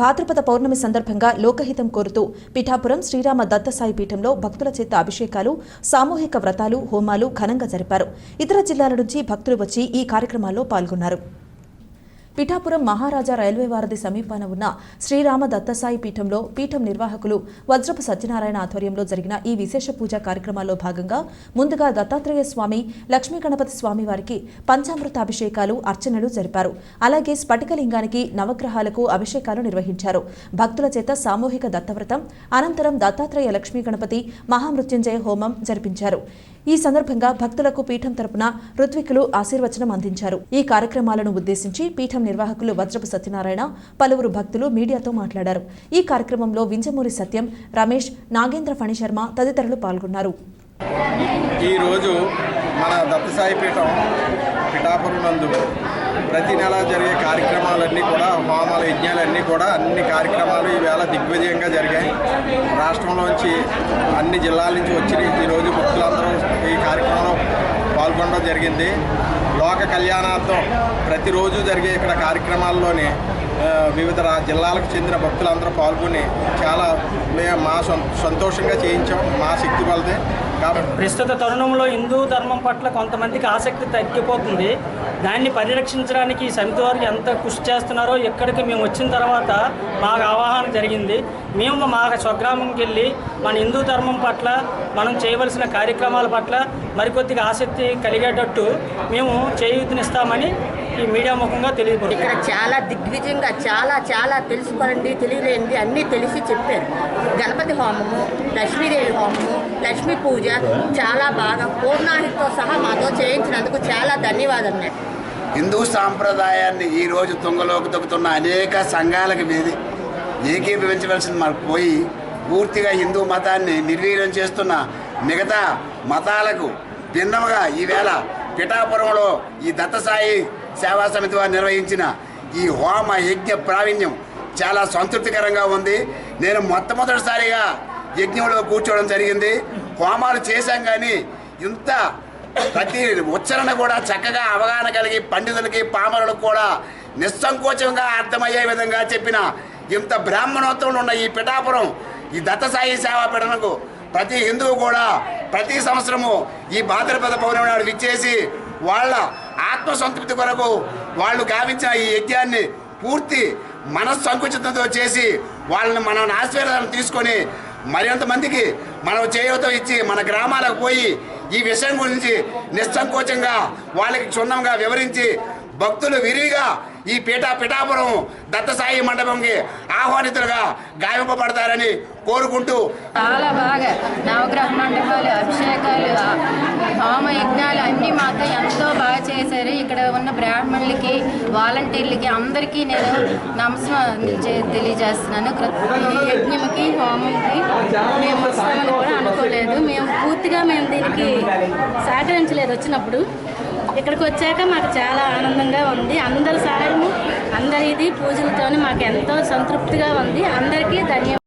భాద్రపద పౌర్ణమి సందర్భంగా లోకహితం కోరుతూ పిఠాపురం శ్రీరామ దత్తసాయి పీఠంలో భక్తుల చేత అభిషేకాలు సామూహిక వ్రతాలు హోమాలు ఘనంగా జరిపారు. ఇతర జిల్లాల నుంచి భక్తులు వచ్చి ఈ కార్యక్రమాల్లో పాల్గొన్నారు. పిఠాపురం మహారాజా రైల్వే వారధి సమీపాన ఉన్న శ్రీరామ దత్తసాయి పీఠంలో పీఠం నిర్వాహకులు వజ్రపు సత్యనారాయణ ఆధ్వర్యంలో జరిగిన ఈ విశేష పూజా కార్యక్రమాల్లో భాగంగా ముందుగా దత్తాత్రేయ స్వామి లక్ష్మీ గణపతి స్వామి వారికి పంచామృతాభిషేకాలు అర్చనలు జరిపారు. అలాగే స్ఫటికలింగానికి నవగ్రహాలకు అభిషేకాలు నిర్వహించారు. భక్తుల చేత సామూహిక దత్తవ్రతం అనంతరం దత్తాత్రేయ లక్ష్మీ గణపతి మహామృత్యుంజయ హోమం జరిపించారు. ఈ సందర్భంగా భక్తులకు పీఠం తరపున ఋత్వికులు ఆశీర్వచనం అందించారు. ఈ కార్యక్రమాలను ఉద్దేశించి పీఠం నిర్వాహకులు వజ్రపు సత్యనారాయణ పలువురు భక్తులు మీడియాతో మాట్లాడారు. ఈ కార్యక్రమంలో వింజమూరి సత్యం రమేష్ నాగేంద్ర ఫణిశర్మ తదితరులు పాల్గొన్నారు. ఈరోజు మన దత్తసాయిపీఠం పిఠాపురం నందు ప్రతి నెల జరిగే కార్యక్రమాలన్నీ కూడా హోమాల యజ్ఞాలన్నీ కూడా అన్ని కార్యక్రమాలు ఈవేళ దిగ్విజయంగా జరిగాయి. రాష్ట్రంలోంచి అన్ని జిల్లాల నుంచి వచ్చి ఈరోజు భక్తులందరూ ఈ కార్యక్రమంలో పాల్గొనడం జరిగింది. కళ్యాణార్థం ప్రతిరోజు జరిగే ఇక్కడ కార్యక్రమాల్లోనే వివిధ జిల్లాలకు చెందిన భక్తులందరూ పాల్గొని చాలా మేము మా సంతోషంగా చేయించాం మా శక్తి వల్లదే ప్రస్తుత తరుణంలో హిందూ ధర్మం పట్ల కొంతమందికి ఆసక్తి తగ్గిపోతుంది. దాన్ని పరిరక్షించడానికి ఈ సమితి వారు ఎంత కృషి చేస్తున్నారో ఇక్కడికి మేము వచ్చిన తర్వాత మాకు అవగాహన జరిగింది. మేము మా స్వగ్రామంకి వెళ్ళి మన హిందూ ధర్మం పట్ల మనం చేయవలసిన కార్యక్రమాల పట్ల మరికొద్దిగా ఆసక్తి కలిగేటట్టు మేము చేయూతనిస్తామని ఈ మీడియా ముఖంగా తెలియపడుతుంది ఇక్కడ చాలా దిగ్విజయంగా చాలా చాలా తెలుసుకోండి తెలియలేనిది అన్నీ తెలిసి చెప్పారు. గణపతి హోమము లక్ష్మీదేవి హోమము లక్ష్మీ పూజ చాలా బాగా పూర్ణాహితో సహా మాతో చేయించినందుకు చాలా ధన్యవాదాలు మేడం హిందూ సాంప్రదాయాన్ని ఈ రోజు తుంగలోకి తొక్కుతున్న అనేక సంఘాలకు వేది ఏకీభవించవలసింది మనకు పోయి పూర్తిగా హిందూ మతాన్ని నిర్వీర్యం చేస్తున్న మిగతా మతాలకు భిన్నముగా ఈవేళ పిఠాపురంలో ఈ దత్తసాయి సేవా సమితి వారు నిర్వహించిన ఈ హోమ యజ్ఞ ప్రావీణ్యం చాలా సంతృప్తికరంగా ఉంది. నేను మొట్టమొదటిసారిగా యజ్ఞంలో కూర్చోవడం జరిగింది. హోమాలు చేశాం కానీ ఇంత ప్రతి ఉచ్చరణ కూడా చక్కగా అవగాహన కలిగి పండితులకి పామరులకు కూడా నిస్సంకోచంగా అర్థమయ్యే విధంగా చెప్పిన ఇంత బ్రాహ్మణోత్సవంలో ఉన్న ఈ పిఠాపురం ఈ దత్తసాయి సేవా పీఠనకు ప్రతి హిందువు కూడా ప్రతి సంవత్సరము ఈ భాద్రపద పౌర్ణమి నాడు విచ్చేసి వాళ్ళ ఆత్మ సంతృప్తి కొరకు వాళ్ళు గావించిన ఈ యజ్ఞాన్ని పూర్తి మనస్సంకుచితంతో చేసి వాళ్ళని మనం ఆశీర్వాదాలను తీసుకొని మరింతమందికి మనం చేయూత ఇచ్చి మన గ్రామాలకు పోయి ఈ విషయం గురించి నిస్సంకోచంగా వాళ్ళకి క్షుణ్ణంగా వివరించి భక్తులు విరివిగా ఈ పీఠా పిఠాపురం దత్తసాయి మండపంకి ఆహ్వానితులుగా గావింపబడతారని కోరుకుంటూ చాలా బాగా నవగ్రహ మండపాలు అభిషేకాలు హోమ యజ్ఞాలు అన్నీ మాతో ఎంతో బాగా చేశారు. ఇక్కడ ఉన్న బ్రాహ్మణులకి వాలంటీర్లకి అందరికీ నేను నమస్కారం తెలియజేస్తున్నాను. ఈ యజ్ఞంకి హోమంకి మేము వస్తామని కూడా అనుకోలేదు. మేము పూర్తిగా మేము దీనికి సహకరించలేదు వచ్చినప్పుడు. ఇక్కడికి వచ్చాక మాకు చాలా ఆనందంగా ఉంది. అందరూ సహాయము అందరిది పూజలతోని మాకు ఎంతో సంతృప్తిగా ఉంది. అందరికీ ధన్యవాదాలు.